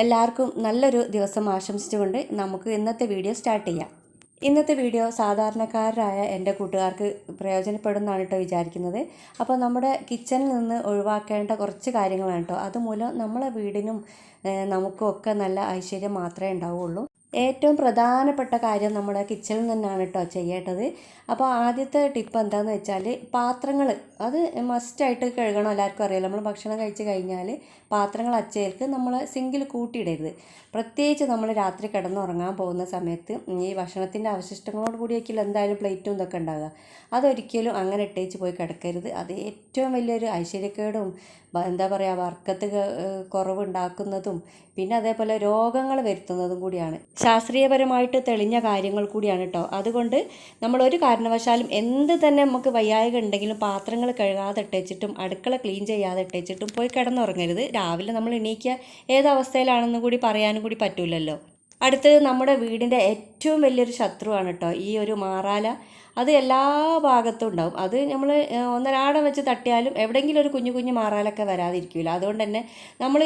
എല്ലാവർക്കും നല്ലൊരു ദിവസം ആശംസിച്ചുകൊണ്ട് നമുക്ക് ഇന്നത്തെ വീഡിയോ സ്റ്റാർട്ട് ചെയ്യാം. ഇന്നത്തെ വീഡിയോ സാധാരണക്കാരായ എന്റെ കൂട്ടുകാർക്ക് പ്രയോജനപ്പെടുന്നതാണ് കേട്ടോ വിചാരിക്കുന്നത്. അപ്പോൾ നമ്മുടെ കിച്ചണിൽ നിന്ന് ഒഴിവാക്കേണ്ട കുറച്ച് കാര്യങ്ങളാണ് കേട്ടോ. അതുമൂലം നമ്മളെ വീടിനും നമുക്കും ഒക്കെ നല്ല ഐശ്വര്യം മാത്രമേ ഉണ്ടാവുള്ളൂ ഏറ്റവും പ്രധാനപ്പെട്ട കാര്യം നമ്മുടെ കിച്ചണിൽ നിന്നാണ് കേട്ടോ ചെയ്യേണ്ടത്. അപ്പോൾ ആദ്യത്തെ ടിപ്പ് എന്താണെന്ന് വെച്ചാൽ പാത്രങ്ങൾ അത് മസ്റ്റായിട്ട് കഴുകണം. എല്ലാവർക്കും അറിയാലോ. നമ്മൾ ഭക്ഷണം കഴിച്ച് കഴിഞ്ഞാൽ പാത്രങ്ങൾ അച്ചേൽക്ക് നമ്മൾ സിങ്കിൽ കൂട്ടിയിടരുത്. പ്രത്യേകിച്ച് നമ്മൾ രാത്രി കിടന്നുറങ്ങാൻ പോകുന്ന സമയത്ത് ഈ ഭക്ഷണത്തിന്റെ അവശിഷ്ടങ്ങളോട് കൂടിയൊക്കെയല്ലോ എന്തായാലും പ്ലേറ്റും ഇതൊക്കെ ഉണ്ടാകുക അതൊരിക്കലും അങ്ങനെ ഇട്ടേച്ച് പോയി കിടക്കരുത്. അത് ഏറ്റവും വലിയൊരു ഐശ്വര്യക്കേടും എന്താ പറയുക വർക്കത്ത് കുറവുണ്ടാക്കുന്നതും പിന്നെ അതേപോലെ രോഗങ്ങൾ വരുത്തുന്നതും കൂടിയാണ്. ശാസ്ത്രീയപരമായിട്ട് തെളിഞ്ഞ കാര്യങ്ങൾ കൂടിയാണ് കേട്ടോ അതുകൊണ്ട് നമ്മൾ ഒരു കാരണവശാലും എന്ത് തന്നെ നമുക്ക് വയ്യായക ഉണ്ടെങ്കിലും പാത്രങ്ങൾ കഴുകാതെ ഇട്ടേച്ചിട്ടും അടുക്കള ക്ലീൻ ചെയ്യാതെ ഇട്ടേച്ചിട്ടും പോയി കിടന്നുറങ്ങരുത്. രാവിലെ നമ്മൾ എണീക്കുക ഏത് കൂടി പറയാനും കൂടി പറ്റൂലല്ലോ. അടുത്തത് നമ്മുടെ വീടിന്റെ ഏറ്റവും വലിയൊരു ശത്രുവാണ് കേട്ടോ ഈ ഒരു മാറാല. അത് എല്ലാ ഭാഗത്തും ഉണ്ടാവും. അത് നമ്മൾ ഒന്നരാടം വെച്ച് തട്ടിയാലും എവിടെയെങ്കിലും ഒരു കുഞ്ഞു കുഞ്ഞു മാറാലൊക്കെ വരാതിരിക്കില്ല അതുകൊണ്ട് തന്നെ നമ്മൾ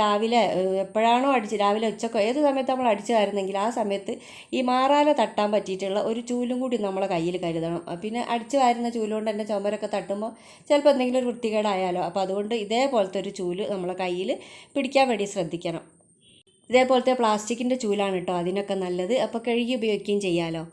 രാവിലെ എപ്പോഴാണോ അടിച്ച് രാവിലെ ഉച്ചക്കോ ഏത് സമയത്ത് നമ്മൾ അടിച്ചു കയറുന്നെങ്കിൽ ആ സമയത്ത് ഈ മാറാല തട്ടാൻ പറ്റിയിട്ടുള്ള ഒരു ചൂലും കൂടി നമ്മളെ കയ്യിൽ കരുതണം. പിന്നെ അടിച്ചു വാരുന്ന ചൂലുകൊണ്ട് തന്നെ ചുമരൊക്കെ തട്ടുമ്പോൾ ചിലപ്പോൾ എന്തെങ്കിലും ഒരു വൃത്തികേടായാലോ അപ്പോൾ അതുകൊണ്ട് ഇതേപോലത്തെ ഒരു ചൂൽ നമ്മളെ കയ്യിൽ പിടിക്കാൻ വേണ്ടി ശ്രദ്ധിക്കണം. ഇതേപോലത്തെ പ്ലാസ്റ്റിക്കിന്റെ ചൂലാണ് കേട്ടോ അതിനൊക്കെ നല്ലത്. അപ്പോൾ കഴുകി ഉപയോഗിക്കുകയും ചെയ്യാമല്ലോ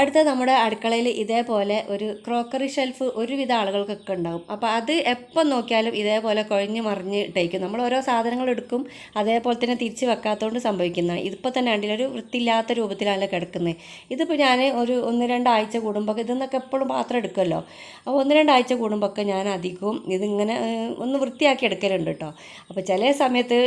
അടുത്ത നമ്മുടെ അടുക്കളയിൽ ഇതേപോലെ ഒരു ക്രോക്കറി ഷെൽഫ് ഒരുവിധ ആളുകൾക്കൊക്കെ ഉണ്ടാകും അപ്പോൾ അത് എപ്പം നോക്കിയാലും ഇതേപോലെ കുഴഞ്ഞ് മറിഞ്ഞ് ഇട്ടേക്കും. നമ്മൾ ഓരോ സാധനങ്ങൾ എടുക്കും അതേപോലെ തന്നെ തിരിച്ച് വെക്കാത്തതുകൊണ്ട് സംഭവിക്കുന്നതാണ്. ഇതിപ്പോൾ തന്നെ കണ്ടില്ല ഒരു വൃത്തിയില്ലാത്ത രൂപത്തിലാണ് കിടക്കുന്നത്. ഇതിപ്പോൾ ഞാൻ ഒരു ഒന്ന് രണ്ടാഴ്ച കൂടുമ്പോൾ ഇതെന്നൊക്കെ എപ്പോഴും പാത്രം എടുക്കുമല്ലോ. അപ്പോൾ ഒന്ന് രണ്ടാഴ്ച കൂടുമ്പോൾ ഒക്കെ ഞാൻ അധികവും ഇതിങ്ങനെ ഒന്ന് വൃത്തിയാക്കി എടുക്കലുണ്ട് കേട്ടോ. അപ്പോൾ ചില സമയത്ത്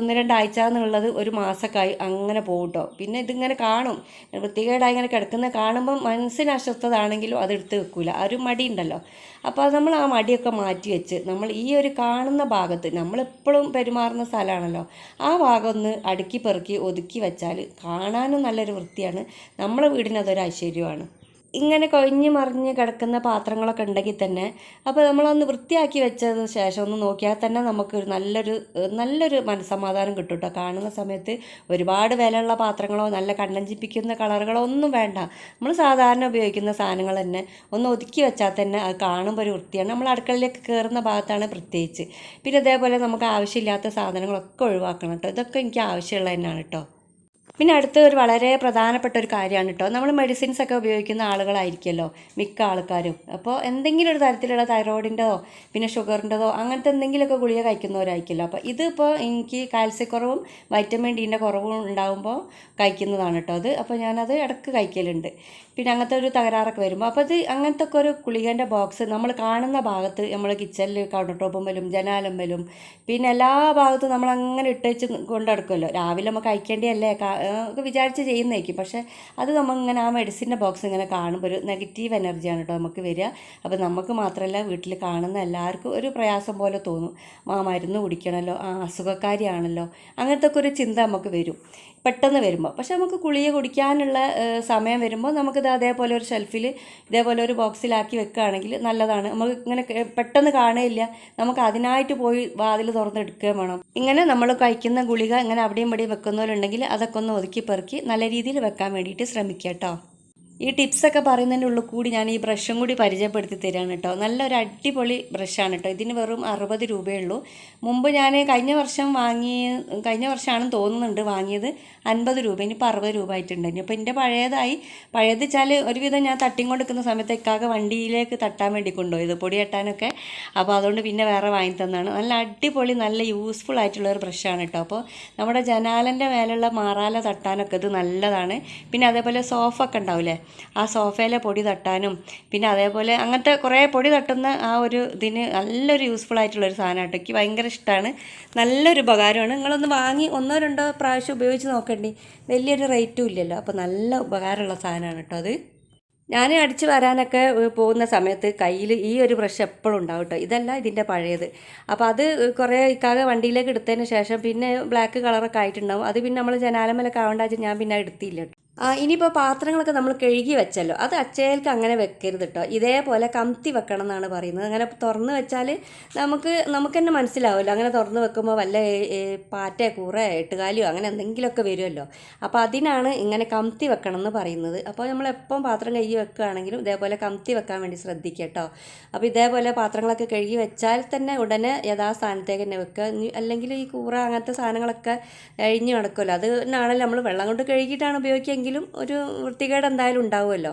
ഒന്ന് രണ്ടാഴ്ച എന്നുള്ളത് ഒരു മാസമൊക്കെ അങ്ങനെ പോകും കേട്ടോ. പിന്നെ ഇതിങ്ങനെ കാണും. വൃത്തികേടായി ഇങ്ങനെ കിടക്കുന്ന കാണുമ്പോൾ മനസ്സിന് അശ്വസ്ഥതാണെങ്കിലും അതെടുത്ത് വെക്കൂല. ആ ഒരു മടി ഉണ്ടല്ലോ. അപ്പോൾ അത് നമ്മൾ ആ മടിയൊക്കെ മാറ്റി വെച്ച് നമ്മൾ ഈ ഒരു കാണുന്ന ഭാഗത്ത് നമ്മളെപ്പോഴും പെരുമാറുന്ന സ്ഥലമാണല്ലോ. ആ ഭാഗം ഒന്ന് അടുക്കി പെറുക്കി ഒതുക്കി വെച്ചാൽ കാണാനും നല്ലൊരു വൃത്തിയാണ്. നമ്മളെ വീടിനതൊരു ഐശ്വര്യമാണ്. ഇങ്ങനെ കൊഴിഞ്ഞ് മറിഞ്ഞ് കിടക്കുന്ന പാത്രങ്ങളൊക്കെ ഉണ്ടെങ്കിൽ തന്നെ അപ്പോൾ നമ്മളൊന്ന് വൃത്തിയാക്കി വെച്ചതിന് ശേഷം ഒന്ന് നോക്കിയാൽ തന്നെ നമുക്ക് നല്ലൊരു നല്ലൊരു മനസ്സമാധാനം കിട്ടും കേട്ടോ. കാണുന്ന സമയത്ത് ഒരുപാട് വിലയുള്ള പാത്രങ്ങളോ നല്ല കണ്ണഞ്ചിപ്പിക്കുന്ന കളറുകളോ ഒന്നും വേണ്ട. നമ്മൾ സാധാരണ ഉപയോഗിക്കുന്ന സാധനങ്ങൾ തന്നെ ഒന്ന് ഒതുക്കി വെച്ചാൽ തന്നെ അത് കാണുമ്പോൾ ഒരു വൃത്തിയാണ്. നമ്മൾ അടുക്കളയിലേക്ക് കയറുന്ന ഭാഗത്താണ് പ്രത്യേകിച്ച്. പിന്നെ അതേപോലെ നമുക്ക് ആവശ്യമില്ലാത്ത സാധനങ്ങളൊക്കെ ഒഴിവാക്കണം കേട്ടോ. ഇതൊക്കെ എനിക്ക് ആവശ്യമുള്ളത് തന്നെയാണ് കേട്ടോ. പിന്നെ അടുത്ത ഒരു വളരെ പ്രധാനപ്പെട്ട ഒരു കാര്യമാണ് കേട്ടോ. നമ്മൾ മെഡിസിൻസ് ഒക്കെ ഉപയോഗിക്കുന്ന ആളുകളായിരിക്കുമല്ലോ മിക്ക ആൾക്കാരും. അപ്പോൾ എന്തെങ്കിലും ഒരു തരത്തിലുള്ള തൈറോയിഡിന്റെതോ പിന്നെ ഷുഗറിന്റെതോ അങ്ങനത്തെ എന്തെങ്കിലുമൊക്കെ ഗുളിക കഴിക്കുന്നവരായിരിക്കുമല്ലോ. അപ്പോൾ ഇതിപ്പോൾ എനിക്ക് കാൽസ്യക്കുറവും വൈറ്റമിൻ ഡീന്റെ കുറവും ഉണ്ടാകുമ്പോൾ കഴിക്കുന്നതാണ് കേട്ടോ അത്. അപ്പോൾ ഞാനത് ഇടയ്ക്ക് കഴിക്കലുണ്ട്. പിന്നെ അങ്ങനത്തെ ഒരു തകരാറൊക്കെ വരുമ്പോൾ അപ്പോൾ അത് അങ്ങനത്തെ ഒക്കെ ഒരു ഗുളികേന്റെ ബോക്സ് നമ്മൾ കാണുന്ന ഭാഗത്ത് നമ്മൾ കിച്ചണിൽ കൗണ്ടർ ടോപ്പുമ്പലും ജനാലമ്പലും പിന്നെ എല്ലാ ഭാഗത്തും നമ്മൾ അങ്ങനെ കൊണ്ട് നടക്കുമല്ലോ രാവിലെ നമുക്ക് കഴിക്കേണ്ടിയല്ലേ ഒക്കെ വിചാരിച്ച് ചെയ്യുന്നതായിരിക്കും. പക്ഷേ അത് നമ്മളിങ്ങനെ ആ മെഡിസിന്റെ ബോക്സ് ഇങ്ങനെ കാണുമ്പോൾ ഒരു നെഗറ്റീവ് എനർജിയാണ് കേട്ടോ നമുക്ക് വരിക. അപ്പോൾ നമുക്ക് മാത്രമല്ല വീട്ടിൽ കാണുന്ന എല്ലാവർക്കും ഒരു പ്രയാസം പോലെ തോന്നും. ആ മരുന്ന് കുടിക്കണമല്ലോ ആ അസുഖക്കാരിയാണല്ലോ. അങ്ങനത്തെ ഒക്കെ ഒരു ചിന്ത നമുക്ക് വരും. പെട്ടെന്ന് വരുമ്പോൾ പക്ഷെ നമുക്ക് കുളിയെ കുടിക്കാനുള്ള സമയം വരുമ്പോൾ നമുക്കിത് അതേപോലെ ഒരു ഷെൽഫിൽ ഇതേപോലെ ഒരു ബോക്സിലാക്കി വെക്കുകയാണെങ്കിൽ നല്ലതാണ്. നമുക്ക് ഇങ്ങനെ പെട്ടെന്ന് കാണുകയില്ല നമുക്ക് അതിനായിട്ട് പോയി വാതിൽ തുറന്നെടുക്കുകയും വേണം. ഇങ്ങനെ നമ്മൾ കഴിക്കുന്ന ഗുളിക ഇങ്ങനെ അവിടെയും ഇവിടെയും വെക്കുന്നവരുണ്ടെങ്കിൽ അതൊക്കെ ഒന്ന് ഒതുക്കി പെറുക്കി നല്ല രീതിയിൽ വെക്കാൻ വേണ്ടിയിട്ട് ശ്രമിക്കുക കേട്ടോ. ഈ ടിപ്സൊക്കെ പറയുന്നതിന്റെ ഉള്ളിൽ കൂടി ഞാൻ ഈ ബ്രഷും കൂടി പരിചയപ്പെടുത്തി തരാണ് കേട്ടോ. നല്ലൊരു അടിപൊളി ബ്രഷാണ് കേട്ടോ. ഇതിന് വെറും അറുപത് രൂപയേ ഉള്ളൂ. മുമ്പ് ഞാൻ കഴിഞ്ഞ വർഷം വാങ്ങി കഴിഞ്ഞ വർഷമാണെന്ന് തോന്നുന്നുണ്ട് വാങ്ങിയത്. അൻപത് രൂപ ഇനിയിപ്പോൾ അറുപത് രൂപ ആയിട്ടുണ്ട് അപ്പോൾ എന്റെ പഴയതായി പഴയത് വെച്ചാൽ ഒരുവിധം ഞാൻ തട്ടിയും കൊടുക്കുന്ന സമയത്ത് ഇക്കാകെ വണ്ടിയിലേക്ക് തട്ടാൻ വേണ്ടി കൊണ്ടുപോയത് പൊടി തട്ടാനൊക്കെ. അപ്പോൾ അതുകൊണ്ട് പിന്നെ വേറെ വാങ്ങി തന്നാണ് നല്ല അടിപൊളി നല്ല യൂസ്ഫുൾ ആയിട്ടുള്ള ഒരു ബ്രഷാണ് കേട്ടോ. അപ്പോൾ നമ്മുടെ ജനാലന്റെ മേലുള്ള മാറാല തട്ടാനൊക്കെ ഇത് നല്ലതാണ്. പിന്നെ അതേപോലെ സോഫൊക്കെ ഉണ്ടാവില്ലേ? ആ സോഫയിലെ പൊടി തട്ടാനും പിന്നെ അതേപോലെ അങ്ങനത്തെ കുറേ പൊടി തട്ടുന്ന ആ ഒരു ഇതിന് നല്ലൊരു യൂസ്ഫുൾ ആയിട്ടുള്ള ഒരു സാധനം കേട്ടോ. എനിക്ക് ഭയങ്കര ഇഷ്ടമാണ് നല്ലൊരു ഉപകാരമാണ്. നിങ്ങളൊന്ന് വാങ്ങി ഒന്നോ രണ്ടോ പ്രാവശ്യം ഉപയോഗിച്ച് നോക്കണ്ടി. വലിയൊരു റേറ്റും ഇല്ലല്ലോ. അപ്പോൾ നല്ല ഉപകാരമുള്ള സാധനമാണ് കേട്ടോ അത്. ഞാൻ അടിച്ച് വരാനൊക്കെ പോകുന്ന സമയത്ത് കയ്യിൽ ഈ ഒരു ബ്രഷ് എപ്പോഴും ഉണ്ടാവും കേട്ടോ. ഇതല്ല ഇതിന്റെ പഴയത്. അപ്പോൾ അത് കുറേ ഇക്കാകെ വണ്ടിയിലേക്ക് എടുത്തതിന് ശേഷം പിന്നെ ബ്ലാക്ക് കളറൊക്കെ ആയിട്ടുണ്ടാവും. അത് പിന്നെ നമ്മൾ ജനാലമലൊക്കെ ആവേണ്ട ഞാൻ പിന്നെ എടുത്തില്ല ഇനിയിപ്പോൾ പാത്രങ്ങളൊക്കെ നമ്മൾ കഴുകി വെച്ചല്ലോ. അത് അച്ചേൽക്ക് അങ്ങനെ വെക്കരുത് കേട്ടോ ഇതേപോലെ കമത്തി വെക്കണം എന്നാണ് പറയുന്നത്. അങ്ങനെ തുറന്ന് വെച്ചാൽ നമുക്ക് നമുക്ക് തന്നെ മനസ്സിലാവുമല്ലോ. അങ്ങനെ തുറന്ന് വെക്കുമ്പോൾ വല്ല പാറ്റ കൂറ എട്ടുകാലിയോ അങ്ങനെ എന്തെങ്കിലുമൊക്കെ വരുമല്ലോ. അപ്പോൾ അതിനാണ് ഇങ്ങനെ കമത്തി വെക്കണം എന്ന് പറയുന്നത്. അപ്പോൾ നമ്മൾ എപ്പം പാത്രം കഴുകി വെക്കുകയാണെങ്കിലും ഇതേപോലെ കമത്തി വെക്കാൻ വേണ്ടി ശ്രദ്ധിക്കുക കേട്ടോ അപ്പോൾ ഇതേപോലെ പാത്രങ്ങളൊക്കെ കഴുകി വെച്ചാൽ തന്നെ ഉടനെ യഥാസ്ഥാനത്തേക്ക് തന്നെ വെക്കുക. അല്ലെങ്കിൽ ഈ കൂറ അങ്ങനത്തെ സാധനങ്ങളൊക്കെ അഴിഞ്ഞു നടക്കുമല്ലോ. അത് നമ്മൾ വെള്ളം കൊണ്ട് കഴുകിയിട്ടാണ് ഉപയോഗിക്കുകയെങ്കിലും ഒരു വൃത്തികേട് എന്തായാലും ഉണ്ടാവുമല്ലോ?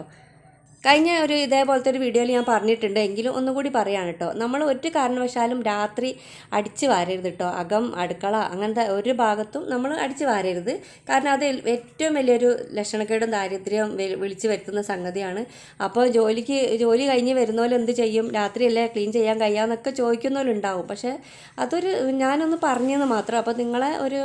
കഴിഞ്ഞ ഒരു ഇതേപോലത്തെ ഒരു വീഡിയോയിൽ ഞാൻ പറഞ്ഞിട്ടുണ്ട്. എങ്കിലും ഒന്നുകൂടി പറയാണ് കേട്ടോ നമ്മൾ ഒരു കാരണവശാലും രാത്രി അടിച്ച് വാരരുത് കേട്ടോ അകം അടുക്കള അങ്ങനത്തെ ഒരു ഭാഗത്തും നമ്മൾ അടിച്ച് വാരരുത്. കാരണം അത് ഏറ്റവും വലിയൊരു ലക്ഷണക്കേടും ദാരിദ്ര്യവും വിളിച്ച് വരുത്തുന്ന സംഗതിയാണ്. അപ്പോൾ ജോലിക്ക് ജോലി കഴിഞ്ഞ് വരുന്നവരും എന്ത് ചെയ്യും? രാത്രിയല്ലേ ക്ലീൻ ചെയ്യാൻ കഴിയാമെന്നൊക്കെ ചോദിക്കുന്നവരുണ്ടാവും. പക്ഷേ അതൊരു ഞാനൊന്ന് പറഞ്ഞെന്ന് മാത്രം. അപ്പോൾ നിങ്ങളെ ഒരു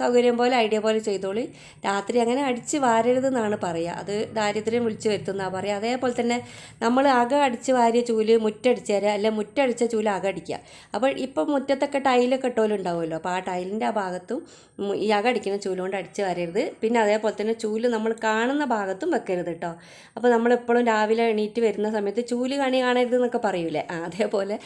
സൗകര്യം പോലെ ഐഡിയ പോലെ ചെയ്തോളി. രാത്രി അങ്ങനെ അടിച്ച് വാരരുതെന്നാണ് പറയുക. അത് ദാരിദ്ര്യം വിളിച്ചു വരുത്തുന്നതാണ് പറയുക. അതേപോലെ തന്നെ നമ്മൾ അക അടിച്ച് വാരിയ ചൂൽ മുറ്റടിച്ച് തരിക അല്ല മുറ്റടിച്ച ചൂൽ അക അടിക്കുക. അപ്പോൾ ഇപ്പം മുറ്റത്തൊക്കെ ടൈലൊക്കെ ഇട്ടോലുണ്ടാവുമല്ലോ. അപ്പോൾ ആ ടൈലിന്റെ ആ ഭാഗത്തും ഈ അക അടിക്കുന്ന ചൂൽ കൊണ്ട് അടിച്ച് വരരുത്. പിന്നെ അതേപോലെ തന്നെ ചൂൽ നമ്മൾ കാണുന്ന ഭാഗത്തും വെക്കരുത് കേട്ടോ അപ്പോൾ നമ്മളെപ്പോഴും രാവിലെ എണീറ്റ് വരുന്ന സമയത്ത് ചൂൽ കണി കാണരുത് എന്നൊക്കെ പറയൂലേ. അതേപോലെ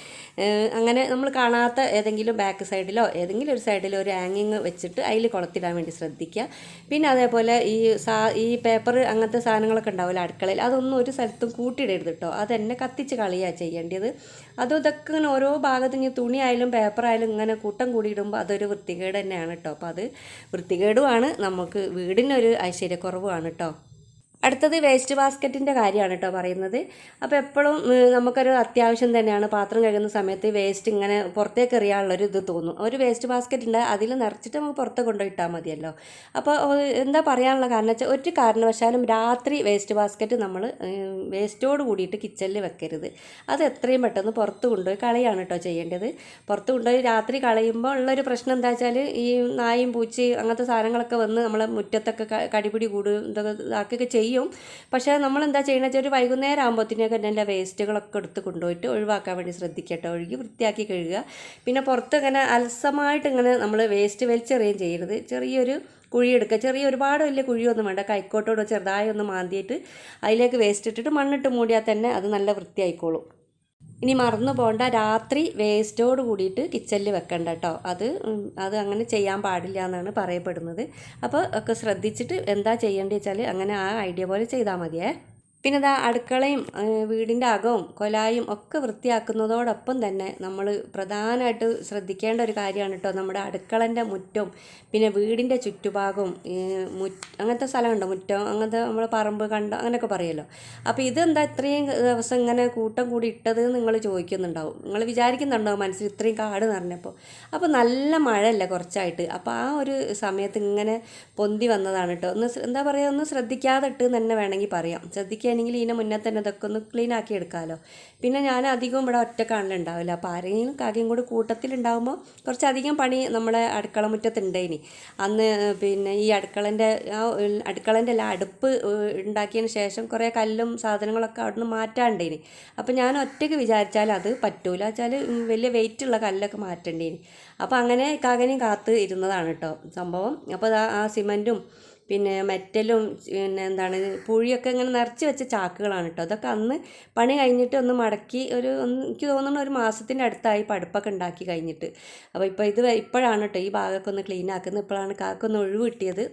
അങ്ങനെ നമ്മൾ കാണാത്ത ഏതെങ്കിലും ബാക്ക് സൈഡിലോ ഏതെങ്കിലും ഒരു സൈഡിലോ ഒരു ഹാങ്ങിങ് വെച്ചിട്ട് അതിൽ കുളത്തിടാൻ വേണ്ടി ശ്രദ്ധിക്കുക. പിന്നെ അതേപോലെ ഈ സാ ഈ പേപ്പർ അങ്ങനത്തെ സാധനങ്ങളൊക്കെ ഉണ്ടാവില്ല അടുക്കളയിൽ. അതൊന്നും ഒരു സ്ഥലത്തും കൂട്ടിയിടരുത് കേട്ടോ അതെന്നെ കത്തിച്ച് കളിയാണ് ചെയ്യേണ്ടത്. അതും ഇതൊക്കെ ഇങ്ങനെ ഓരോ ഭാഗത്ത് ഇനി തുണിയായാലും പേപ്പറായാലും ഇങ്ങനെ കൂട്ടം കൂടിയിടുമ്പോൾ അതൊരു വൃത്തികേട് തന്നെയാണ് കേട്ടോ അപ്പോൾ അത് വൃത്തികേടുമാണ്. നമുക്ക് വീടിനൊരു ഐശ്വര്യക്കുറവുമാണ് കേട്ടോ അടുത്തത് വേസ്റ്റ് ബാസ്ക്കറ്റിന്റെ കാര്യമാണ് കേട്ടോ പറയുന്നത്. അപ്പോൾ എപ്പോഴും നമുക്കൊരു അത്യാവശ്യം തന്നെയാണ് പാത്രം കഴുകുന്ന സമയത്ത് വേസ്റ്റ് ഇങ്ങനെ പുറത്തേക്ക് എറിയാനുള്ളൊരു ഇത് തോന്നും. ഒരു വേസ്റ്റ് ബാസ്ക്കറ്റ് ഉണ്ട് അതിൽ നിറച്ചിട്ട് നമുക്ക് പുറത്ത് കൊണ്ടുപോയിട്ടാൽ മതിയല്ലോ. അപ്പോൾ എന്താ പറയാനുള്ള കാരണം വെച്ചാൽ ഒരു കാരണവശാലും രാത്രി വേസ്റ്റ് ബാസ്ക്കറ്റ് നമ്മൾ വേസ്റ്റോട് കൂടിയിട്ട് കിച്ചണിൽ വെക്കരുത്. അത് എത്രയും പെട്ടെന്ന് പുറത്ത് കൊണ്ടുപോയി കളയാണ് കേട്ടോ ചെയ്യേണ്ടത്. പുറത്ത് കൊണ്ടുപോയി രാത്രി കളയുമ്പോൾ ഉള്ളൊരു പ്രശ്നം എന്താ വെച്ചാൽ ഈ നായും പൂച്ചയും അങ്ങനത്തെ സാധനങ്ങളൊക്കെ വന്ന് നമ്മളെ മുറ്റത്തൊക്കെ കടിപിടി കൂടും ഇതൊക്കെ ചെയ്യും. പക്ഷേ നമ്മൾ എന്താ ചെയ്യണമെന്ന് വെച്ചാൽ ഒരു വൈകുന്നേരം ആകുമ്പോഴത്തേനൊക്കെ എല്ലാ വേസ്റ്റുകളൊക്കെ എടുത്ത് കൊണ്ടുപോയിട്ട് ഒഴിവാക്കാൻ വേണ്ടി ശ്രദ്ധിക്കട്ടെ ഒഴുകി വൃത്തിയാക്കി കഴുകുക. പിന്നെ പുറത്ത് ഇങ്ങനെ അലസമായിട്ട് ഇങ്ങനെ നമ്മൾ വേസ്റ്റ് വലിച്ചെറിയുകയും ചെയ്യരുത്. ചെറിയൊരു കുഴിയെടുക്കുക ചെറിയ ഒരുപാട് വലിയ കുഴിയൊന്നും വേണ്ട. കൈക്കോട്ടോട് ചെറുതായി ഒന്ന് മാന്തിയിട്ട് അതിലേക്ക് വേസ്റ്റ് ഇട്ടിട്ട് മണ്ണിട്ട് മൂടിയാൽ തന്നെ അത് നല്ല വൃത്തിയായിക്കോളും. ഇനി മറന്നു പോകണ്ട. രാത്രി വേസ്റ്റോട് കൂടിയിട്ട് കിച്ചണിൽ വെക്കണ്ട കേട്ടോ അത് അത് അങ്ങനെ ചെയ്യാൻ പാടില്ല എന്നാണ് പറയപ്പെടുന്നത്. അപ്പോൾ ഒക്കെ ശ്രദ്ധിച്ചിട്ട് എന്താ ചെയ്യേണ്ടത് വെച്ചാൽ അങ്ങനെ ആ ഐഡിയ പോലെ ചെയ്താൽ മതിയേ. പിന്നെ ഇതാ അടുക്കളയും വീടിന്റെ അകവും കൊലായും ഒക്കെ വൃത്തിയാക്കുന്നതോടൊപ്പം തന്നെ നമ്മൾ പ്രധാനമായിട്ട് ശ്രദ്ധിക്കേണ്ട ഒരു കാര്യമാണ് കേട്ടോ നമ്മുടെ അടുക്കളന്റെ മുറ്റവും പിന്നെ വീടിന്റെ ചുറ്റുഭാഗവും മു അങ്ങനത്തെ സ്ഥലമുണ്ടോ? മുറ്റം? അങ്ങനത്തെ നമ്മൾ പറമ്പ് കണ്ടോ? അങ്ങനെയൊക്കെ പറയുമല്ലോ അപ്പോൾ ഇതെന്താ ഇത്രയും ദിവസം ഇങ്ങനെ കൂട്ടം കൂടി ഇട്ടത് നിങ്ങൾ ചോദിക്കുന്നുണ്ടാവും. നിങ്ങൾ വിചാരിക്കുന്നുണ്ടാവും മനസ്സിൽ ഇത്രയും കാട് നിറഞ്ഞപ്പോൾ അപ്പോൾ നല്ല മഴയല്ലേ കുറച്ചായിട്ട്. അപ്പോൾ ആ ഒരു സമയത്ത് ഇങ്ങനെ പൊന്തി വന്നതാണ് കേട്ടോ ഒന്ന് എന്താ പറയുക ഒന്ന് ശ്രദ്ധിക്കാതെ ഇട്ട് തന്നെ വേണമെങ്കിൽ പറയാം. ശ്രദ്ധിക്കുകയാണെങ്കിൽ ഇതിനെ മുന്നേ തന്നെ ഇതൊക്കെ ഒന്ന് ക്ലീൻ ആക്കി എടുക്കാമല്ലോ പിന്നെ ഞാൻ അധികം ഇവിടെ ഒറ്റക്കാണല്ലോ ഉണ്ടാവില്ല അപ്പോൾ ആരെങ്കിലും കാര്യം കൂടി കൂട്ടത്തിലുണ്ടാകുമ്പോൾ കുറച്ചധികം പണി നമ്മളെ അടുക്കള മുറ്റത്തുണ്ടേനി. അന്ന് പിന്നെ ഈ അടുക്കളന്റെ ആ അടുക്കളന്റെ എല്ലാം അടുപ്പ് ഉണ്ടാക്കിയതിന് ശേഷം കുറേ കല്ലും സാധനങ്ങളൊക്കെ അവിടെ നിന്ന് മാറ്റാണ്ടേനി. അപ്പോൾ ഞാൻ ഒറ്റയ്ക്ക് വിചാരിച്ചാൽ അത് പറ്റൂല. വെച്ചാൽ വലിയ വെയിറ്റ് ഉള്ള കല്ലൊക്കെ മാറ്റേണ്ടേനി. അപ്പോൾ അങ്ങനെ കാക്കനെയും കാത്ത് ഇരുന്നതാണ് കേട്ടോ സംഭവം. അപ്പോൾ ആ സിമന്റും പിന്നെ മെറ്റലും പിന്നെ എന്താണ് പുഴിയൊക്കെ ഇങ്ങനെ നിറച്ച് വെച്ച ചാക്കുകളാണ് കേട്ടോ അതൊക്കെ അന്ന് പണി കഴിഞ്ഞിട്ട് ഒന്ന് മടക്കി ഒരു എനിക്ക് തോന്നുന്നു ഒരു മാസത്തിന്റെ അടുത്തായി പടുപ്പൊക്കെ ഉണ്ടാക്കി കഴിഞ്ഞിട്ട്. അപ്പോൾ ഇപ്പോൾ ഇത് ഇപ്പോഴാണ് കേട്ടോ ഈ ഭാഗമൊക്കെ ഒന്ന് ക്ലീൻ ആക്കുന്നത്. ഇപ്പോഴാണ് കാക്കൊന്ന് ഒഴിവ് കിട്ടിയത്.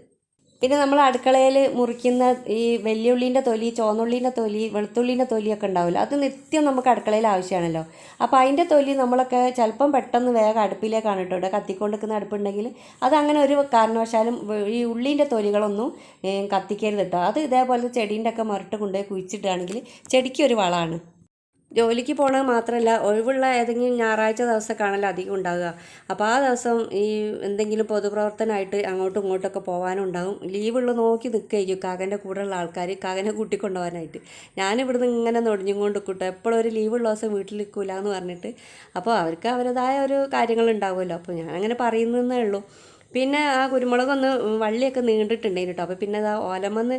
പിന്നെ നമ്മൾ അടുക്കളയിൽ മുറിക്കുന്ന ഈ വെല്ലുള്ളീന്റെ തൊലി ചോന്നുള്ളീന്റെ തൊലി വെളുത്തുള്ളീന്റെ തൊലിയൊക്കെ ഉണ്ടാവില്ല. അത് നിത്യം നമുക്ക് അടുക്കളയിൽ ആവശ്യമാണല്ലോ. അപ്പോൾ അതിന്റെ തൊലി നമ്മളൊക്കെ ചിലപ്പം പെട്ടെന്ന് വേഗം അടുപ്പിലേക്കാണ് കേട്ടോ. ഇവിടെ കത്തിക്കൊണ്ട് നിൽക്കുന്ന അടുപ്പുണ്ടെങ്കിൽ അത് അങ്ങനെ ഒരു കാരണവശാലും ഈ ഉള്ളീന്റെ തൊലികളൊന്നും കത്തിക്കരുത് കേട്ടോ. അത് ഇതേപോലെ ചെടീന്റെ ഒക്കെ മറിട്ട് കൊണ്ടുപോയി കുഴിച്ചിട്ടാണെങ്കിൽ ചെടിക്ക് ഒരു വളമാണ്. ജോലിക്ക് പോണത് മാത്രമല്ല ഒഴിവുള്ള ഏതെങ്കിലും ഞായറാഴ്ച ദിവസമൊക്കെയാണല്ലോ അധികം ഉണ്ടാവുക. അപ്പോൾ ആ ദിവസം ഈ എന്തെങ്കിലും പൊതുപ്രവർത്തനമായിട്ട് അങ്ങോട്ടും ഇങ്ങോട്ടൊക്കെ പോകാനുണ്ടാവും ലീവുള്ള നോക്കി നിൽക്കുകയായിരിക്കും കാകന്റെ കൂടെയുള്ള ആൾക്കാർ കാകനെ കൂട്ടിക്കൊണ്ടുപോകാനായിട്ട്. ഞാനിവിടുന്ന് ഇങ്ങനെ നൊടിഞ്ഞുകൊണ്ട് കൂട്ടും എപ്പോഴും ഒരു ലീവുള്ള ദിവസം വീട്ടിൽ നിൽക്കില്ല എന്ന് പറഞ്ഞിട്ട്. അപ്പോൾ അവർക്ക് അവരുടേതായ ഒരു കാര്യങ്ങളുണ്ടാവുമല്ലോ. അപ്പോൾ ഞാനങ്ങനെ പറയുന്നതേ ഉള്ളൂ. പിന്നെ ആ കുരുമുളകൊന്ന് വള്ളിയൊക്കെ നീണ്ടിട്ടുണ്ടായിരുന്നു കേട്ടോ അപ്പോൾ പിന്നെ അത് ഓലമെന്ന്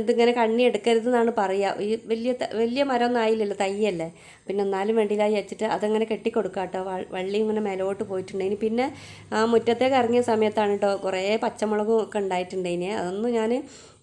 ഇതിങ്ങനെ കണ്ണി എടുക്കരുത് എന്നാണ് പറയുക ഈ വലിയ വലിയ മരമൊന്നും ആയില്ലല്ലോ തയ്യല്ലേ? പിന്നെ എന്നാലും വേണ്ടിയില്ല വെച്ചിട്ട് അതങ്ങനെ കെട്ടിക്കൊടുക്കുക കേട്ടോ വള്ളി ഇങ്ങനെ മേലോട്ട് പോയിട്ടുണ്ടായിന്. പിന്നെ ആ മുറ്റത്തേക്ക് ഇറങ്ങിയ സമയത്താണ് കേട്ടോ കുറേ പച്ചമുളകും ഒക്കെ ഉണ്ടായിട്ടുണ്ടായിന്. അതൊന്നും ഞാൻ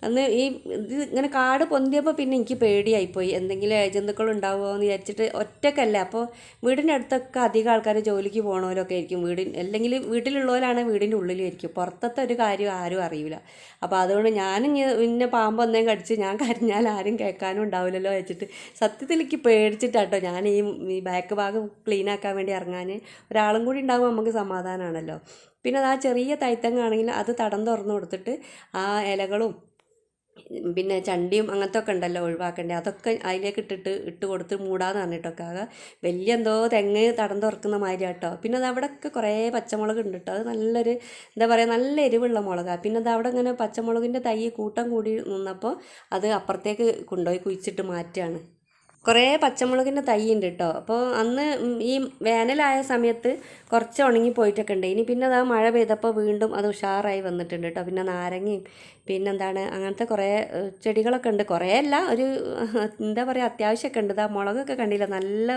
അന്ന് ഈ ഇത് ഇങ്ങനെ കാട് പൊന്തിയപ്പോൾ പിന്നെ എനിക്ക് പേടിയായിപ്പോയി. എന്തെങ്കിലും ജന്തുക്കൾ ഉണ്ടാവുമോ എന്ന് വിചാരിച്ചിട്ട് ഒറ്റക്കല്ല. അപ്പോൾ വീടിന്റെ അടുത്തൊക്കെ അധികം ആൾക്കാർ ജോലിക്ക് പോകണവരൊക്കെ ആയിരിക്കും വീടിൻ അല്ലെങ്കിൽ വീട്ടിലുള്ളവരാണ് വീടിന്റെ ഉള്ളിലായിരിക്കും. പുറത്തത്തെ ഒരു കാര്യം ആരും അറിയില്ല. അപ്പോൾ അതുകൊണ്ട് ഞാനും പിന്നെ പാമ്പ് ഒന്നേ കടിച്ച് ഞാൻ കരഞ്ഞാൽ ആരും കേൾക്കാനും ഉണ്ടാവില്ലല്ലോ വെച്ചിട്ട് സത്യത്തിൽ എനിക്ക് പേടിച്ചിട്ടാട്ടോ ഞാൻ ഈ ബാക്ക് ഭാഗം ക്ലീൻ ആക്കാൻ വേണ്ടി ഇറങ്ങാൻ ഒരാളും കൂടി ഉണ്ടാകുമ്പോൾ നമുക്ക് സമാധാനമാണല്ലോ പിന്നെ അത് ആ ചെറിയ തൈത്തങ്ങാണെങ്കിൽ അത് തടം തുറന്നു കൊടുത്തിട്ട് ആ ഇലകളും പിന്നെ ചണ്ടിയും അങ്ങനത്തെ ഒക്കെ ഉണ്ടല്ലോ ഒഴിവാക്കേണ്ടത് അതൊക്കെ അതിലേക്ക് ഇട്ടിട്ട് ഇട്ട് കൊടുത്ത് മൂടാന്ന് പറഞ്ഞിട്ടൊക്കെ ആകെ വലിയ എന്തോ തെങ്ങ് തടം തുറക്കുന്ന മാതിരി കേട്ടോ പിന്നെ അത് അവിടെയൊക്കെ കുറേ പച്ചമുളക് ഉണ്ട് കേട്ടോ അത് നല്ലൊരു എന്താ പറയുക നല്ല എരിവുള്ള മുളകാണ് പിന്നെ അത് അവിടെ ഇങ്ങനെ പച്ചമുളകിന്റെ തൈ കൂട്ടം കൂടി നിന്നപ്പോൾ അത് അപ്പുറത്തേക്ക് കൊണ്ടുപോയി കുഴിച്ചിട്ട് മാറ്റുകയാണ്. കുറേ പച്ചമുളകിന്റെ തൈ ഉണ്ട് കേട്ടോ അപ്പോൾ അന്ന് ഈ വേനലായ സമയത്ത് കുറച്ച് ഉണങ്ങി പോയിട്ടൊക്കെ ഉണ്ട് ഇനി പിന്നെ അതാ മഴ പെയ്തപ്പോൾ വീണ്ടും അത് ഉഷാറായി വന്നിട്ടുണ്ട് കേട്ടോ പിന്നെ നാരങ്ങയും പിന്നെന്താണ് അങ്ങനത്തെ കുറേ ചെടികളൊക്കെ ഉണ്ട് കുറേ അല്ല ഒരു എന്താ പറയുക അത്യാവശ്യമൊക്കെ ഉണ്ട് ഇതാ മുളകൊക്കെ കണ്ടില്ല നല്ല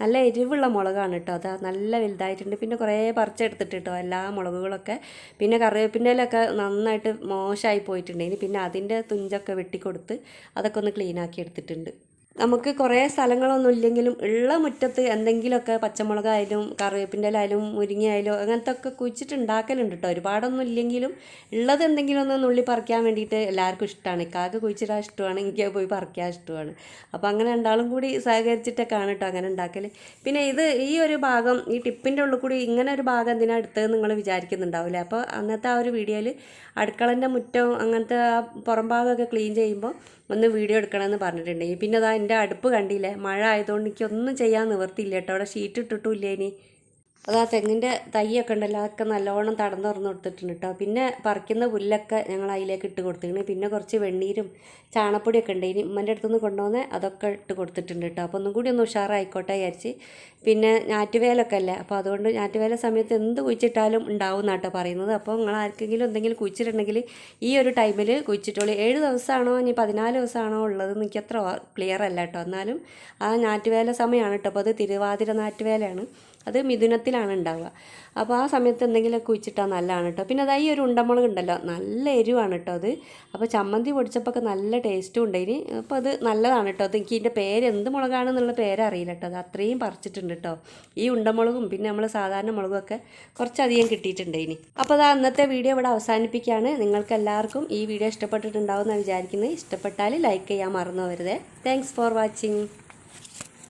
നല്ല എരിവുള്ള മുളകാണ് കേട്ടോ അതാ നല്ല വലുതായിട്ടുണ്ട്. പിന്നെ കുറേ പറിച്ചെടുത്തിട്ട് കേട്ടോ എല്ലാ മുളകുകളൊക്കെ. പിന്നെ കറിവേപ്പിന്റെലൊക്കെ നന്നായിട്ട് മോശമായി പോയിട്ടുണ്ട്. ഇനി പിന്നെ അതിന്റെ തുഞ്ചൊക്കെ വെട്ടിക്കൊടുത്ത് അതൊക്കെ ഒന്ന് ക്ലീനാക്കി എടുത്തിട്ടുണ്ട്. നമുക്ക് കുറേ സ്ഥലങ്ങളൊന്നും ഇല്ലെങ്കിലും ഉള്ള മുറ്റത്ത് എന്തെങ്കിലുമൊക്കെ പച്ചമുളകായാലും കറിവേപ്പിന്റെ ആയാലും മുരിങ്ങയായാലും അങ്ങനത്തെ ഒക്കെ കുഴിച്ചിട്ട് ഉണ്ടാക്കലുണ്ട് കേട്ടോ. ഒരുപാടൊന്നും ഇല്ലെങ്കിലും ഉള്ളത് എന്തെങ്കിലും ഒന്ന് നുള്ളി പറിക്കാൻ വേണ്ടിയിട്ട് എല്ലാവർക്കും ഇഷ്ടമാണ്. ഇക്കാക്ക് കുഴിച്ചിടാൻ ഇഷ്ടമാണ് എനിക്ക് പോയി പറിക്കാൻ ഇഷ്ടമാണ്. അപ്പോൾ അങ്ങനെ രണ്ടാളും കൂടി സഹകരിച്ചിട്ടൊക്കെയാണ് കേട്ടോ അങ്ങനെ ഉണ്ടാക്കൽ പിന്നെ ഇത് ഈ ഒരു ഭാഗം ഈ ടിപ്പിന്റെ ഉള്ളിൽ കൂടി ഇങ്ങനെ ഒരു ഭാഗം എന്തിനാണ് എടുത്തതെന്ന് നിങ്ങൾ വിചാരിക്കുന്നുണ്ടാവില്ലേ? അപ്പോൾ അന്നത്തെ ആ ഒരു വീഡിയോയിൽ അടുക്കളന്റെ മുറ്റം അങ്ങനത്തെ ആ പുറം ഭാഗമൊക്കെ ക്ലീൻ ചെയ്യുമ്പോൾ ഒന്ന് വീഡിയോ എടുക്കണമെന്ന് പറഞ്ഞിട്ടുണ്ടെങ്കിൽ പിന്നെ അതാ എന്റെ അടുപ്പ് കണ്ടില്ലേ? മഴ ആയതുകൊണ്ട് എനിക്കൊന്നും ചെയ്യാൻ നിവർത്തിയില്ല കേട്ടോ. അവിടെ ഷീറ്റ് ഇട്ടിട്ടുമില്ല ഇനി? അതാ തെങ്ങിന്റെ തൈയൊക്കെ ഉണ്ടല്ലോ അതൊക്കെ നല്ലോണം തടം തുറന്ന് കൊടുത്തിട്ടുണ്ട് കേട്ടോ പിന്നെ പറിക്കുന്ന പുല്ലൊക്കെ ഞങ്ങൾ അതിലേക്ക് ഇട്ട് കൊടുത്തിട്ടുണ്ട്. പിന്നെ കുറച്ച് വെണ്ണീരും ചാണപ്പൊടിയൊക്കെ ഉണ്ട്. ഇനി ഉമ്മന്റെ അടുത്തുനിന്ന് കൊണ്ടുവന്ന് അതൊക്കെ ഇട്ട് കൊടുത്തിട്ടുണ്ട് കേട്ടോ അപ്പോൾ ഒന്നും കൂടി ഒന്ന് ഉഷാറായിക്കോട്ടെ വിചാരിച്ച്. പിന്നെ ഞാറ്റുവേലൊക്കെ അല്ലേ? അപ്പോൾ അതുകൊണ്ട് ഞാറ്റുവേല സമയത്ത് എന്ത് കുഴിച്ചിട്ടാലും ഉണ്ടാവും എന്നാട്ടോ പറയുന്നത്. അപ്പോൾ നിങ്ങൾ ആർക്കെങ്കിലും എന്തെങ്കിലും കുഴിച്ചിട്ടുണ്ടെങ്കിൽ ഈ ഒരു ടൈമിൽ കുഴിച്ചിട്ടോളൂ. ഏഴ് ദിവസമാണോ ഇനി പതിനാല് ദിവസമാണോ ഉള്ളത് എനിക്ക് അത്ര ക്ലിയർ അല്ല കേട്ടോ എന്നാലും ആ ഞാറ്റുവേല സമയമാണ് കേട്ടോ അപ്പോൾ അത് തിരുവാതിര ഞാറ്റുവേലയാണ് അത് മിഥുനത്തിലാണ് ഉണ്ടാവുക. അപ്പോൾ ആ സമയത്ത് എന്തെങ്കിലും കുഴിച്ചിട്ടാൽ നല്ലതാണ് കേട്ടോ പിന്നെ അതായി ഒരു ഉണ്ടമുളക് ഉണ്ടല്ലോ നല്ല എരിവാണ് കേട്ടോ അത്. അപ്പോൾ ചമ്മന്തി പൊടിച്ചപ്പോൾ ഒക്കെ നല്ല ടേസ്റ്റും ഉണ്ട്. ഇനി അപ്പോൾ അത് നല്ലതാണ് കേട്ടോ അത് എനിക്ക് ഇതിന്റെ പേര് എന്ത് മുളകാണെന്നുള്ള പേരറിയില്ല കേട്ടോ അത് അത്രയും പറിച്ചിട്ടുണ്ട് കേട്ടോ ഈ ഉണ്ടമുളകും പിന്നെ നമ്മൾ സാധാരണ മുളകും ഒക്കെ കുറച്ചധികം കിട്ടിയിട്ടുണ്ട് ഇനി. അപ്പോൾ അത് അന്നത്തെ വീഡിയോ ഇവിടെ അവസാനിപ്പിക്കുകയാണ്. നിങ്ങൾക്ക് എല്ലാവർക്കും ഈ വീഡിയോ ഇഷ്ടപ്പെട്ടിട്ടുണ്ടാവും എന്നാണ് വിചാരിക്കുന്നത്. ഇഷ്ടപ്പെട്ടാൽ ലൈക്ക് ചെയ്യാൻ മറന്നു വരുതേ താങ്ക്സ് ഫോർ വാച്ചിങ്